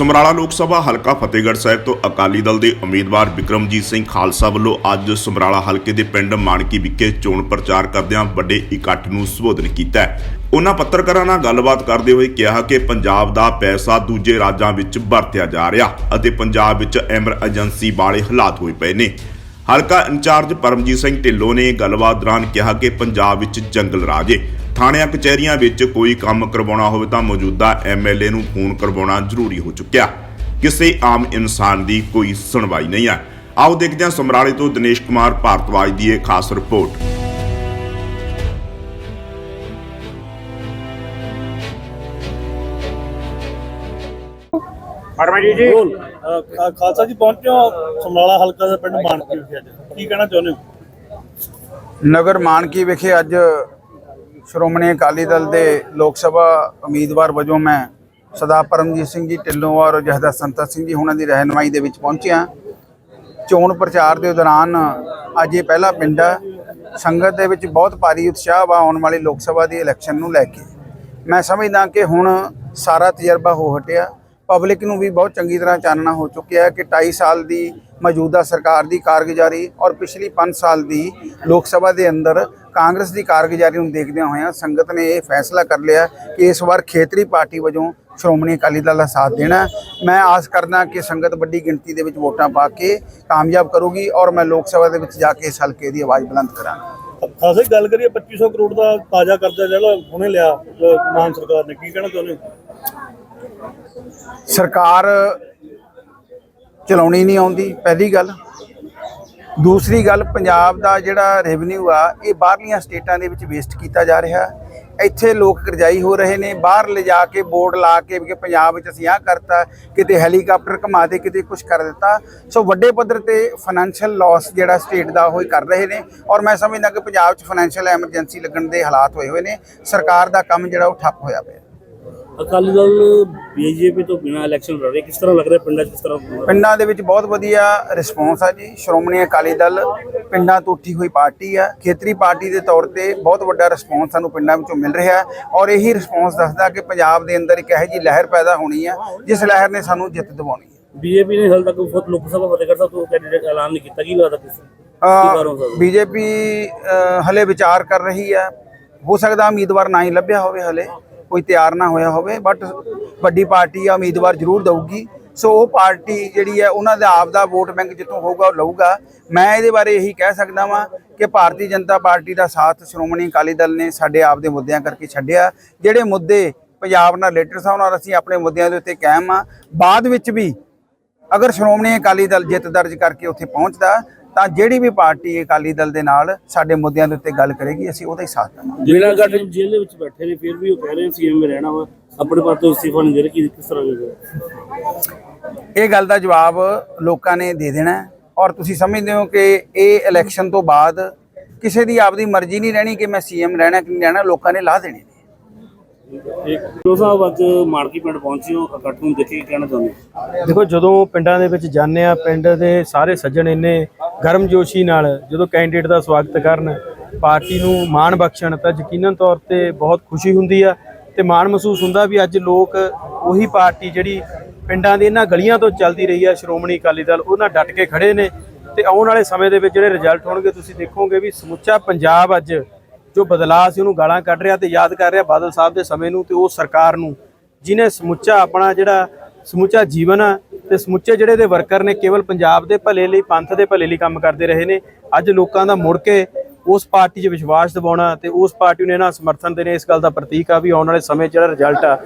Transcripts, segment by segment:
ਸਮਰਾਲਾ ਲੋਕ ਸਭਾ ਹਲਕਾ ਫਤਿਹਗੜ੍ਹ ਸਾਹਿਬ ਤੋਂ ਅਕਾਲੀ ਦਲ ਦੇ ਉਮੀਦਵਾਰ ਵਿਕਰਮਜੀਤ ਸਿੰਘ ਖਾਲਸਾ ਵੱਲੋਂ ਅੱਜ ਸਮਰਾਲਾ ਹਲਕੇ ਦੇ ਪਿੰਡ ਮਾਨਕੀ ਵਿਖੇ ਚੋਣ ਪ੍ਰਚਾਰ ਕਰਦਿਆਂ ਵੱਡੇ ਇਕੱਠ ਨੂੰ ਸੰਬੋਧਨ ਕੀਤਾ ਉਹਨਾਂ ਪੱਤਰਕਾਰਾਂ ਨਾਲ ਗੱਲਬਾਤ ਕਰਦੇ ਹੋਏ ਕਿਹਾ ਕਿ ਪੰਜਾਬ ਦਾ ਪੈਸਾ ਦੂਜੇ ਰਾਜਾਂ ਵਿੱਚ ਵਰਤਿਆ ਜਾ ਰਿਹਾ ਅਤੇ ਪੰਜਾਬ ਵਿੱਚ ਐਮਰ ਏਜੰਸੀ ਵਾਲੇ ਹਾਲਾਤ ਹੋਏ ਪਏ ਨੇ। ਹਲਕਾ ਇੰਚਾਰਜ ਪਰਮਜੀਤ ਸਿੰਘ ਢਿੱਲੋਂ ਨੇ ਗੱਲਬਾਤ ਦੌਰਾਨ ਕਿਹਾ ਕਿ ਪੰਜਾਬ ਵਿੱਚ ਜੰਗਲ ਰਾਜ ਏ। ਥਾਣਿਆਂ ਕਚਹਿਰੀਆਂ ਵਿੱਚ ਕੋਈ ਕੰਮ ਕਰਵਾਉਣਾ ਹੋਵੇ ਤਾਂ ਮੌਜੂਦਾ ਐਮਐਲਏ ਨੂੰ ਫੋਨ ਕਰਵਾਉਣਾ ਜ਼ਰੂਰੀ ਹੋ ਚੁੱਕਿਆ। ਕਿਸੇ ਆਮ ਇਨਸਾਨ ਦੀ ਕੋਈ ਸੁਣਵਾਈ ਨਹੀਂ ਹੈ। ਆਓ ਦੇਖਦੇ ਹਾਂ ਸਮਰਾਲੇ ਤੋਂ ਦਿਨੇਸ਼ ਕੁਮਾਰ ਭਾਰਤਵਾਜ ਦੀ ਇਹ ਖਾਸ ਰਿਪੋਰਟ। ਪਰਮਜੀਤ ਜੀ ਅਹ ਖਾ- ਖਾਲਸਾ ਜੀ ਪਹੁੰਚੇ ਹੋ ਸਮਰਾਲਾ ਹਲਕਾ ਦੇ ਪਿੰਡ ਮਾਨਕੀ ਵਿਖੇ ਅੱਜ। ਕੀ ਕਹਿਣਾ ਚਾਹੁੰਦੇ ਹੋ? ਨਗਰ ਮਾਨਕੀ ਵਿਖੇ ਅੱਜ ਸ਼੍ਰੋਮਣੀ ਅਕਾਲੀ ਦਲ ਦੇ ਲੋਕ ਸਭਾ ਉਮੀਦਵਾਰ ਵਜੋਂ ਮੈਂ ਸਰਦਾਰ ਪਰਮਜੀਤ ਸਿੰਘ ਜੀ, ਢਿੱਲੋਂ ਔਰ ਜਹਦਾ ਸੰਤਤ ਸਿੰਘ ਜੀ ਉਹਨਾਂ ਦੀ ਰਹਿਨਮਾਈ ਦੇ ਵਿੱਚ ਪਹੁੰਚਿਆ। ਚੋਣ ਪ੍ਰਚਾਰ ਦੇ ਦੌਰਾਨ ਅੱਜ ਇਹ ਪਹਿਲਾ ਪਿੰਡ ਆ। ਸੰਗਤ ਦੇ ਵਿੱਚ ਬਹੁਤ ਭਾਰੀ ਉਤਸ਼ਾਹ ਵਾ ਆਉਣ ਵਾਲੀ ਲੋਕ ਸਭਾ ਦੀ ਇਲੈਕਸ਼ਨ ਨੂੰ ਲੈ ਕੇ। ਮੈਂ ਸਮਝਦਾ ਕਿ ਹੁਣ ਸਾਰਾ ਤਜਰਬਾ ਹੋ ਹਟਿਆ। ਪਬਲਿਕ ਨੂੰ ਵੀ ਬਹੁਤ ਚੰਗੀ ਤਰ੍ਹਾਂ ਚਾਨਣਾ ਹੋ ਚੁੱਕਿਆ ਹੈ ਕਿ 2.5 ਸਾਲ ਦੀ ਮੌਜੂਦਾ ਸਰਕਾਰ ਦੀ ਕਾਰਗੁਜ਼ਾਰੀ ਔਰ ਪਿਛਲੀ 5 ਸਾਲ ਦੀ ਲੋਕ ਸਭਾ ਦੇ ਅੰਦਰ ਕਾਂਗਰਸ ਦੀ ਕਾਰਗੁਜ਼ਾਰੀ ਨੂੰ ਦੇਖਦਿਆਂ ਹੋਇਆਂ ਸੰਗਤ ਨੇ ਇਹ ਫੈਸਲਾ ਕਰ ਲਿਆ ਕਿ ਇਸ ਵਾਰ ਖੇਤਰੀ ਪਾਰਟੀ ਵਜੋਂ ਸ਼੍ਰੋਮਣੀ ਅਕਾਲੀ ਦਲ ਦਾ ਸਾਥ ਦੇਣਾ। ਮੈਂ ਆਸ ਕਰਦਾ ਕਿ ਸੰਗਤ ਵੱਡੀ ਗਿਣਤੀ ਦੇ ਵਿੱਚ ਵੋਟਾਂ ਪਾ ਕੇ ਕਾਮਯਾਬ ਕਰੂਗੀ ਔਰ ਮੈਂ ਲੋਕ ਸਭਾ ਦੇ ਵਿੱਚ ਜਾ ਕੇ ਇਸ ਹਲਕੇ ਦੀ ਆਵਾਜ਼ ਬੁਲੰਦ ਕਰਾਂਗਾ। ਖਾਲਸਾ ਜੀ ਗੱਲ ਕਰੀਏ 2500 ਕਰੋੜ ਦਾ ਤਾਜ਼ਾ ਕਰਜ਼ਾ ਜਿਹੜਾ ਹੁਣੇ ਲਿਆ ਮਾਨ ਸਰਕਾਰ ਨੇ। ਕੀ ਕਹਿਣਾ ਚਾਹੁੰਦੇ ਸਰਕਾਰ ਚਲਾਉਣੀ ਨਹੀਂ ਆਉਂਦੀ, ਪਹਿਲੀ ਗੱਲ। ਦੂਸਰੀ ਗੱਲ, ਪੰਜਾਬ ਦਾ ਜਿਹੜਾ ਰੈਵਨਿਊ ਆ, ਇਹ ਬਾਹਰਲੀਆਂ ਸਟੇਟਾਂ ਦੇ ਵਿੱਚ ਵੇਸਟ ਕੀਤਾ ਜਾ ਰਿਹਾ। ਇੱਥੇ ਲੋਕ ਕਰਜ਼ਾਈ ਹੋ ਰਹੇ ਨੇ, ਬਾਹਰ ਲਿਜਾ ਕੇ ਬੋਰਡ ਲਾ ਕੇ ਕਿ ਪੰਜਾਬ ਵਿੱਚ ਅਸੀਂ ਆਹ ਕਰਤਾ, ਕਿਤੇ ਹੈਲੀਕਾਪਟਰ ਘੁਮਾ ਦੇ, ਕਿਤੇ ਕੁਝ ਕਰ ਦਿੱਤਾ। ਸੋ ਵੱਡੇ ਪੱਧਰ ਤੇ ਫਾਈਨੈਂਸ਼ੀਅਲ ਲਾਸ ਜਿਹੜਾ ਸਟੇਟ ਦਾ ਉਹ ਹੀ ਕਰ ਰਹੇ ਨੇ। ਔਰ ਮੈਂ ਸਮਝਦਾ ਕਿ ਪੰਜਾਬ 'ਚ ਫਾਈਨੈਂਸ਼ੀਅਲ ਐਮਰਜੈਂਸੀ ਲੱਗਣ ਦੇ ਹਾਲਾਤ ਹੋਏ ਹੋਏ ਨੇ। ਸਰਕਾਰ ਦਾ ਕੰਮ ਜਿਹੜਾ ਉਹ ਠੱਪ ਹੋਇਆ ਪਿਆ। ਅਕਾਲੀ ਦਲ ਬੀਜੇਪੀ ਤੋਂ ਬਿਨਾਂ ਇਲੈਕਸ਼ਨ ਲੜ ਰਹੀ ਕਿਸ ਤਰ੍ਹਾਂ ਲੱਗ ਰਿਹਾ ਪਿੰਡਾਂ 'ਚ ਕਿਸ ਤਰ੍ਹਾਂ ਪਿੰਡਾਂ ਦੇ ਵਿੱਚ ਬਹੁਤ ਵਧੀਆ ਰਿਸਪੌਂਸ ਆ ਜੀ। ਸ਼੍ਰੋਮਣੀ ਅਕਾਲੀ ਦਲ ਪਿੰਡਾਂ ਤੋਂ ਉੱਠੀ ਹੋਈ ਪਾਰਟੀ ਆ। ਖੇਤਰੀ ਪਾਰਟੀ ਦੇ ਤੌਰ ਤੇ ਬਹੁਤ ਵੱਡਾ ਰਿਸਪੌਂਸ ਸਾਨੂੰ ਪਿੰਡਾਂ ਵਿੱਚੋਂ ਮਿਲ ਰਿਹਾ ਹੈ ਔਰ ਇਹੀ ਰਿਸਪੌਂਸ ਦੱਸਦਾ ਕਿ ਪੰਜਾਬ ਦੇ ਅੰਦਰ ਇੱਕ ਇਹੋ ਲਹਿਰ ਪੈਦਾ ਹੋਣੀ ਆ ਜਿਸ ਲਹਿਰ ਨੇ ਸਾਨੂੰ ਜਿੱਤ ਦਿਵਾਉਣੀ ਹੈ ਬੀਜੇਪੀ ਨੇ ਹਾਲ ਤੱਕ ਬਹੁਤ ਲੋਕ ਸਭਾ ਫਤਿਹਗੜ੍ਹ ਸਾਹਿਬ ਤੋਂ ਕੈਂਡੀਡੇਟ ਐਲਾਨ ਨਹੀਂ ਕੀਤਾ। ਕੀ ਲੱਗਦਾ ਸਕਦਾ ਬੀਜੇਪੀ ਹਲੇ ਵਿਚਾਰ ਕਰ ਰਹੀ ਹੈ ਹੋ ਸਕਦਾ ਉਮੀਦਵਾਰ ਨਾ ਹੀ ਲੱਭਿਆ ਹੋਵੇ ਹਲੇ। ਕੋਈ ਤਿਆਰ ਨਾ ਹੋਇਆ ਹੋਵੇ ਬਟ ਵੱਡੀ ਪਾਰਟੀ ਆ, ਉਮੀਦਵਾਰ ਜ਼ਰੂਰ ਦਊਗੀ। ਸੋ ਉਹ ਪਾਰਟੀ ਜਿਹੜੀ ਹੈ, ਉਹਨਾਂ ਦਾ ਆਪ ਦਾ ਵੋਟ ਬੈਂਕ ਜਿੱਥੋਂ ਹੋਊਗਾ, ਉਹ ਲਊਗਾ। ਮੈਂ ਇਹਦੇ ਬਾਰੇ ਇਹੀ ਕਹਿ ਸਕਦਾ ਵਾਂ ਕਿ ਭਾਰਤੀ ਜਨਤਾ ਪਾਰਟੀ ਦਾ ਸਾਥ ਸ਼੍ਰੋਮਣੀ ਅਕਾਲੀ ਦਲ ਨੇ ਸਾਡੇ ਆਪ ਦੇ ਮੁੱਦਿਆਂ ਕਰਕੇ ਛੱਡਿਆ। ਜਿਹੜੇ ਮੁੱਦੇ ਪੰਜਾਬ ਨਾਲ ਰਿਲੇਟਡ ਸਨ ਨਾਲ ਅਸੀਂ ਆਪਣੇ ਮੁੱਦਿਆਂ ਦੇ ਉੱਤੇ ਕਾਇਮ ਆ। ਬਾਅਦ ਵਿੱਚ ਵੀ ਅਗਰ ਸ਼੍ਰੋਮਣੀ ਅਕਾਲੀ ਦਲ ਜਿੱਤ ਦਰਜ ਕਰਕੇ ਉੱਥੇ ਪਹੁੰਚਦਾ ਤਾਂ ਜਿਹੜੀ ਵੀ ਪਾਰਟੀ ਅਕਾਲੀ ਦਲ ਦੇ ਨਾਲ ਸਾਡੇ ਮੁੱਦਿਆਂ ਦੇ ਉੱਤੇ ਗੱਲ ਕਰੇਗੀ ਅਸੀਂ ਉਹਦਾ ਹੀ ਸਾਥ ਦੇਵਾਂਗੇ। ਬਿਨਾਂ ਗੱਠ ਜੇਲ੍ਹ ਦੇ ਵਿੱਚ ਬੈਠੇ ਨੇ ਫਿਰ ਵੀ ਉਹ ਕਹਿ ਰਹੇ ਸੀਐਮ ਰਹਿਣਾ ਵਾ। ਆਪਣੇ ਪਾਸੋਂ ਅਸਤੀਫਾ ਨਹੀਂ ਦੇ ਰਹੇ ਕੀ ਕਿਸ ਤਰ੍ਹਾਂ ਦੇ ਇਹ ਗੱਲ ਦਾ ਜਵਾਬ ਲੋਕਾਂ ਨੇ ਦੇ ਦੇਣਾ ਹੈ। ਔਰ ਤੁਸੀਂ ਸਮਝਦੇ ਹੋ ਕਿ ਇਹ ਇਲੈਕਸ਼ਨ ਤੋਂ ਬਾਅਦ ਕਿਸੇ ਦੀ ਆਪਦੀ ਮਰਜ਼ੀ ਨਹੀਂ ਰਹਿਣੀ ਕਿ ਮੈਂ ਸੀਐਮ ਰਹਿਣਾ ਕਿ ਨਹੀਂ ਰਹਿਣਾ ਲੋਕਾਂ ਨੇ ਲਾ ਦੇਣੇ। ਨੇ ਸਾਹਿਬ ਅੱਜ ਮਾਰਕੀ ਪਿੰਡ ਪਹੁੰਚੇ ਹੋ? ਇਕੱਠ ਨੂੰ ਦੇਖੇ ਕਹਿਣਾ ਚਾਹੁੰਦੇ ਦੇਖੋ, ਜਦੋਂ ਪਿੰਡਾਂ ਦੇ ਵਿੱਚ ਜਾਂਦੇ ਆ ਪਿੰਡ ਦੇ ਸਾਰੇ ਸੱਜਣ ਇੰਨੇ ਗਰਮਜੋਸ਼ੀ ਨਾਲ ਜਦੋਂ ਕੈਂਡੀਡੇਟ ਦਾ ਸਵਾਗਤ ਕਰਨ, ਪਾਰਟੀ ਨੂੰ ਮਾਣ ਬਖਸ਼ਣ, ਤਾਂ ਯਕੀਨਨ ਤੌਰ ਤੇ ਬਹੁਤ ਖੁਸ਼ੀ ਹੁੰਦੀ ਆ ਤੇ ਮਾਣ ਮਹਿਸੂਸ ਹੁੰਦਾ ਵੀ ਅੱਜ ਲੋਕ ਉਹੀ ਪਾਰਟੀ ਜਿਹੜੀ ਪਿੰਡਾਂ ਦੀ ਇਹਨਾਂ ਗਲੀਆਂ ਤੋਂ ਚੱਲਦੀ ਰਹੀ ਆ, ਸ਼੍ਰੋਮਣੀ ਅਕਾਲੀ ਦਲ, ਉਹਨਾਂ ਡਟ ਕੇ ਖੜੇ ਨੇ ਤੇ ਆਉਣ ਵਾਲੇ ਸਮੇਂ ਦੇ ਵਿੱਚ ਜਿਹੜੇ ਰਿਜ਼ਲਟ ਹੋਣਗੇ, ਤੁਸੀਂ ਦੇਖੋਗੇ ਵੀ ਸਮੁੱਚਾ ਪੰਜਾਬ ਅੱਜ ਜੋ ਬਦਲਾਅ ਸੀ ਉਹਨੂੰ ਗਾਲਾਂ ਕੱਢ ਰਿਹਾ ਤੇ ਯਾਦ ਕਰ ਰਿਹਾ ਬਾਦਲ ਸਾਹਿਬ ਦੇ ਸਮੇਂ ਨੂੰ ਤੇ ਉਹ ਸਰਕਾਰ ਨੂੰ ਜਿਨੇ ਸਮੁੱਚਾ ਆਪਣਾ ਜਿਹੜਾ ਸਮੁੱਚਾ ਜੀਵਨ ਆ ਤੇ ਸਮੁੱਚੇ ਜਿਹੜੇ ਦੇ ਵਰਕਰ ਨੇ ਕੇਵਲ ਪੰਜਾਬ ਦੇ ਭਲੇ ਲਈ, ਪੰਥ ਦੇ ਭਲੇ ਲਈ ਕੰਮ ਕਰਦੇ ਰਹੇ ਨੇ, ਅੱਜ ਲੋਕਾਂ ਦਾ ਮੁੜ ਕੇ ਉਸ ਪਾਰਟੀ 'ਚ ਵਿਸ਼ਵਾਸ ਦਿਵਾਉਣਾ ਤੇ ਉਸ ਪਾਰਟੀ ਨੂੰ ਇਹਨਾਂ ਸਮਰਥਨ ਦੇਣੇ, ਇਸ ਗੱਲ ਦਾ ਪ੍ਰਤੀਕ ਆ ਵੀ ਆਉਣ ਵਾਲੇ ਸਮੇਂ 'ਚ ਜਿਹੜਾ ਰਿਜ਼ਲਟ ਆ,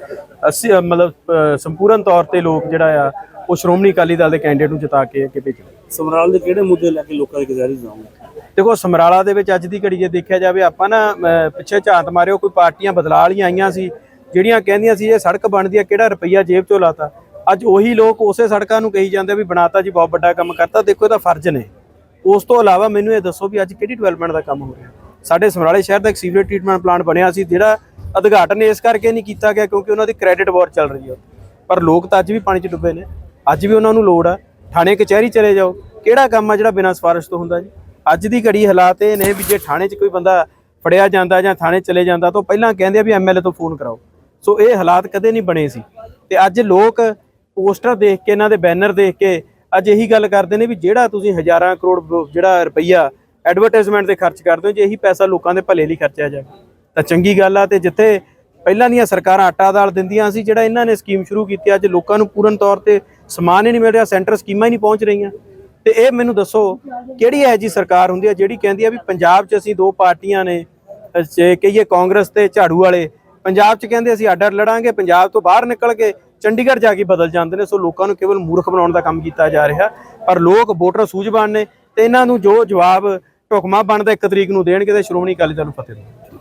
ਅਸੀਂ ਮਤਲਬ ਸੰਪੂਰਨ ਤੌਰ ਤੇ ਲੋਕ ਜਿਹੜਾ ਆ, ਉਹ ਸ਼੍ਰੋਮਣੀ ਅਕਾਲੀ ਦਲ ਦੇ ਕੈਂਡੀਡੇਟ ਨੂੰ ਜਿਤਾ ਕੇ ਅੱਗੇ ਭੇਜਣ ਸਮਰਾਲ ਦੇ ਕਿਹੜੇ ਮੁੱਦੇ ਲੈ ਕੇ ਲੋਕਾਂ ਦੀ ਗੁਜ਼ਾਰਿਸ਼ ਜਾਊਂਗੇ? ਦੇਖੋ, ਸਮਰਾਲਾ ਦੇ ਵਿੱਚ ਅੱਜ ਦੀ ਘੜੀ ਜੇ ਦੇਖਿਆ ਜਾਵੇ, ਆਪਾਂ ਨਾ ਪਿੱਛੇ ਝਾਤ ਮਾਰਿਓ, ਕੋਈ ਪਾਰਟੀਆਂ ਬਦਲਾ ਵਾਲੀਆਂ ਆਈਆਂ ਸੀ, ਜਿਹੜੀਆਂ ਕਹਿੰਦੀਆਂ ਸੀ ਇਹ ਸੜਕ ਬਣਦੀ ਆ, ਕਿਹੜਾ ਰੁਪਈਆ ਜੇਬ ਚੋਂ ਲਾਤਾ। ਅੱਜ ਉਹੀ ਲੋਕ ਉਸੇ ਸੜਕਾਂ ਨੂੰ ਕਹੀ ਜਾਂਦੇ ਵੀ ਬਣਾਤਾ ਜੀ, ਬਹੁਤ ਵੱਡਾ ਕੰਮ ਕਰਤਾ, ਦੇਖੋ ਇਹਦਾ ਫਰਜ਼ ਨੇ। ਉਸ ਤੋਂ ਇਲਾਵਾ ਮੈਨੂੰ ਇਹ ਦੱਸੋ ਵੀ ਅੱਜ ਕਿਹੜੀ ਡਿਵੈਲਪਮੈਂਟ ਦਾ ਕੰਮ ਹੋ ਰਿਹਾ? ਸਾਡੇ ਸਮਰਾਲੇ ਸ਼ਹਿਰ ਦਾ ਇੱਕ ਸੀਵਰੇਜ ਟ੍ਰੀਟਮੈਂਟ ਪਲਾਂਟ ਬਣਿਆ ਸੀ, ਜਿਹੜਾ ਉਦਘਾਟਨ ਇਸ ਕਰਕੇ ਨਹੀਂ ਕੀਤਾ ਗਿਆ ਕਿਉਂਕਿ ਉਹਨਾਂ ਦੀ ਕ੍ਰੈਡਿਟ ਵਾਰ ਚੱਲ ਰਹੀ ਹੈ ਪਰ ਲੋਕ ਤਾਂ ਅੱਜ ਵੀ ਪਾਣੀ 'ਚ ਡੁੱਬੇ ਨੇ। ਅੱਜ ਵੀ ਉਹਨਾਂ ਨੂੰ ਲੋੜ ਆ। ਥਾਣੇ, ਕਚਹਿਰੀ ਚਲੇ ਜਾਓ। ਕਿਹੜਾ ਕੰਮ ਆ ਜਿਹੜਾ ਬਿਨਾਂ ਸਿਫਾਰਿਸ਼ ਤੋਂ ਹੁੰਦਾ ਜੀ? ਅੱਜ ਦੀ ਘੜੀ ਹਾਲਾਤ ਇਹ ਨੇ ਵੀ ਜੇ ਥਾਣੇ 'ਚ ਕੋਈ ਬੰਦਾ ਫੜਿਆ ਜਾਂਦਾ ਜਾਂ ਥਾਣੇ ਚਲੇ ਜਾਂਦਾ ਤਾਂ ਉਹ ਪਹਿਲਾਂ ਕਹਿੰਦੇ ਆ ਵੀ ਐਮਐਲਏ ਤੋਂ ਫੋਨ ਕਰਾਓ। ਸੋ ਇਹ ਹਾਲਾਤ ਕਦੇ ਨਹੀਂ ਬਣੇ ਸੀ। ਤੇ ਅੱਜ ਲੋਕ ਪੋਸਟਰ ਦੇਖ ਕੇ, ਇਹਨਾਂ ਦੇ ਬੈਨਰ ਦੇਖ ਕੇ ਅੱਜ ਇਹੀ ਗੱਲ ਕਰਦੇ ਨੇ ਵੀ ਜਿਹੜਾ ਤੁਸੀਂ ਹਜ਼ਾਰਾਂ ਕਰੋੜ ਜਿਹੜਾ ਰੁਪਈਆ ਐਡਵਰਟਾਈਜ਼ਮੈਂਟ ਤੇ ਖਰਚ ਕਰਦੇ ਹੋ, ਜੇ ਇਹੀ ਪੈਸਾ ਲੋਕਾਂ ਦੇ ਭਲੇ ਲਈ ਖਰਚਿਆ ਜਾਵੇ। ਤਾਂ ਚੰਗੀ ਗੱਲ ਆ ਤੇ ਜਿੱਥੇ ਪਹਿਲਾਂ ਦੀਆਂ ਸਰਕਾਰਾਂ ਆਟਾ ਦਾਲ ਦਿੰਦੀਆਂ ਸੀ, ਜਿਹੜਾ ਇਹਨਾਂ ਨੇ ਸਕੀਮ ਸ਼ੁਰੂ ਕੀਤੀ, ਅੱਜ ਲੋਕਾਂ ਨੂੰ ਪੂਰਨ ਤੌਰ ਤੇ ਸਮਾਨ ਹੀ ਨਹੀਂ ਮਿਲ ਰਿਹਾ ਸੈਂਟਰ ਸਕੀਮਾਂ ਹੀ ਨਹੀਂ ਪਹੁੰਚ ਰਹੀਆਂ। ਤੇ ਇਹ ਮੈਨੂੰ ਦੱਸੋ, ਕਿਹੜੀ ਇਹੋ ਜੀ ਸਰਕਾਰ ਹੁੰਦੀ ਹੈ ਜਿਹੜੀ ਕਹਿੰਦੀ ਆ ਵੀ ਪੰਜਾਬ 'ਚ ਅਸੀਂ ਦੋ ਪਾਰਟੀਆਂ ਨੇ, ਜੇ ਕਹੀਏ ਕਾਂਗਰਸ ਤੇ ਝਾੜੂ ਵਾਲੇ, ਪੰਜਾਬ 'ਚ ਕਹਿੰਦੇ ਅਸੀਂ ਅੱਡ ਅੱਡ ਲੜਾਂਗੇ, ਪੰਜਾਬ ਤੋਂ ਬਾਹਰ ਨਿਕਲ ਕੇ ਚੰਡੀਗੜ੍ਹ ਜਾ ਕੇ ਬਦਲ ਜਾਂਦੇ ਨੇ, ਸੋ ਲੋਕਾਂ ਨੂੰ ਕੇਵਲ ਮੂਰਖ ਬਣਾਉਣ ਦਾ ਕੰਮ ਕੀਤਾ ਜਾ ਰਿਹਾ। ਪਰ ਲੋਕ ਵੋਟਰ ਸੂਝਵਾਨ ਨੇ ਤੇ ਇਹਨਾਂ ਨੂੰ ਜੋ ਜਵਾਬ ਢੁਕਮਾ ਬਣਦਾ ਇੱਕ ਤਰੀਕ ਨੂੰ ਦੇਣਗੇ ਤੇ ਸ਼੍ਰੋਮਣੀ ਅਕਾਲੀ ਦਲ ਨੂੰ ਫਤਿਹ ਦੇਣਗੇ।